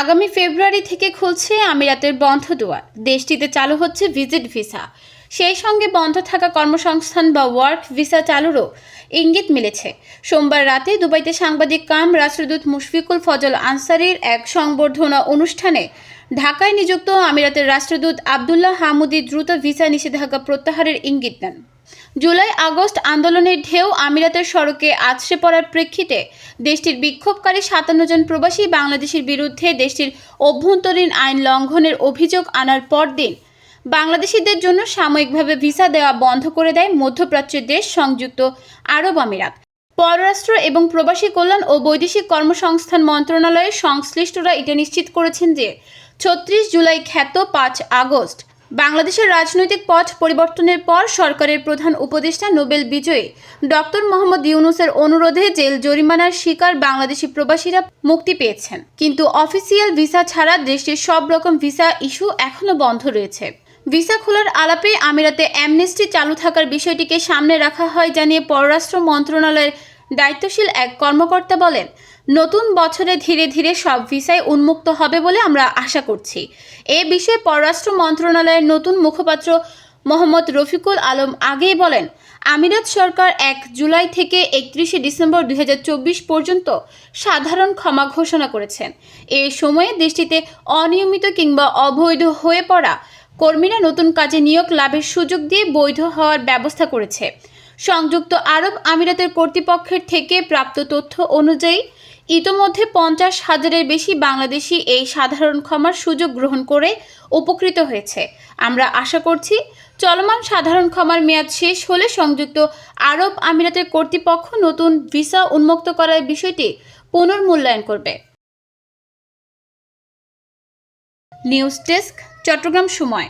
আগামী ফেব্রুয়ারি থেকে খুলছে আমিরাতের বন্ধ দুয়ার। দেশটিতে চালু হচ্ছে ভিজিট ভিসা। সেই সঙ্গে বন্ধ থাকা কর্মসংস্থান বা ওয়ার্ক ভিসা চালুরও ইঙ্গিত মিলেছে। সোমবার রাতে দুবাইতে সাংবাদিক কাম রাষ্ট্রদূত মুশফিকুল ফজল আনসারির এক সংবর্ধনা অনুষ্ঠানে ঢাকায় নিযুক্ত আমিরাতের রাষ্ট্রদূত আবদুল্লাহ হামুদি দ্রুত ভিসা নিষেধাজ্ঞা প্রত্যাহারের ইঙ্গিত দেন। জুলাই আগস্ট আন্দোলনের ঢেউ আমিরাতের সড়কে আছড়ে পড়ার প্রেক্ষিতে দেশটির বিক্ষোভকারী সাতান্ন জন প্রবাসী বাংলাদেশের বিরুদ্ধে দেশটির অভ্যন্তরীণ আইন লঙ্ঘনের অভিযোগ আনার পরদিন বাংলাদেশিদের জন্য সাময়িকভাবে ভিসা দেওয়া বন্ধ করে দেয় মধ্যপ্রাচ্যের দেশ সংযুক্ত আরব আমিরাত। পররাষ্ট্র এবং প্রবাসী কল্যাণ ও বৈদেশিক কর্মসংস্থান মন্ত্রণালয়ের সংশ্লিষ্টরা এটা নিশ্চিত করেছেন যে ছত্রিশ জুলাই খ্যাত পাঁচ আগস্ট বাংলাদেশের রাজনৈতিক পথ পরিবর্তনের পর সরকারের প্রধান উপদেষ্টা নোবেল বিজয়ী ডক্টর মোহাম্মদ ইউনুসের অনুরোধে জেল জরিমানার শিকার বাংলাদেশি প্রবাসীরা মুক্তি পেয়েছেন। কিন্তু অফিসিয়াল ভিসা ছাড়া দেশটির সব রকম ভিসা ইস্যু এখনও বন্ধ রয়েছে। ভিসা খোলার আলাপে আমিরাতে অ্যামনেস্টি চালু থাকার বিষয়টিকে সামনে রাখা হয় জানিয়ে পররাষ্ট্র মন্ত্রণালয়ের দায়িত্বশীল এক কর্মকর্তা বলেন, নতুন বছরে ধীরে ধীরে সব ভিসাই উন্মুক্ত হবে বলে আমরা আশা করছি। এ বিষয়ে পররাষ্ট্র মন্ত্রণালয়ের নতুন মুখপাত্র মোহাম্মদ রফিকুল আলম আগেই বলেন, আমিরাত সরকার এক জুলাই থেকে একত্রিশে ডিসেম্বর দুই হাজার চব্বিশ পর্যন্ত সাধারণ ক্ষমা ঘোষণা করেছেন। এ সময়ে দেশটিতে অনিয়মিত কিংবা অবৈধ হয়ে পড়া কর্মীরা নতুন কাজে নিয়োগ লাভের সুযোগ দিয়ে বৈধ হওয়ার ব্যবস্থা করেছে। সংযুক্ত আরব আমিরাতের কর্তৃপক্ষের থেকে প্রাপ্ত তথ্য অনুযায়ী, ইতোমধ্যে পঞ্চাশ হাজারের বেশি বাংলাদেশি এই সাধারণ ক্ষমার সুযোগ গ্রহণ করে উপকৃত হয়েছে। আমরা আশা করছি, চলমান সাধারণ ক্ষমার মেয়াদ শেষ হলে সংযুক্ত আরব আমিরাতের কর্তৃপক্ষ নতুন ভিসা উন্মুক্ত করার বিষয়টি পুনর্মূল্যায়ন করবে। নিউজ ডেস্ক, চট্টগ্রাম সময়।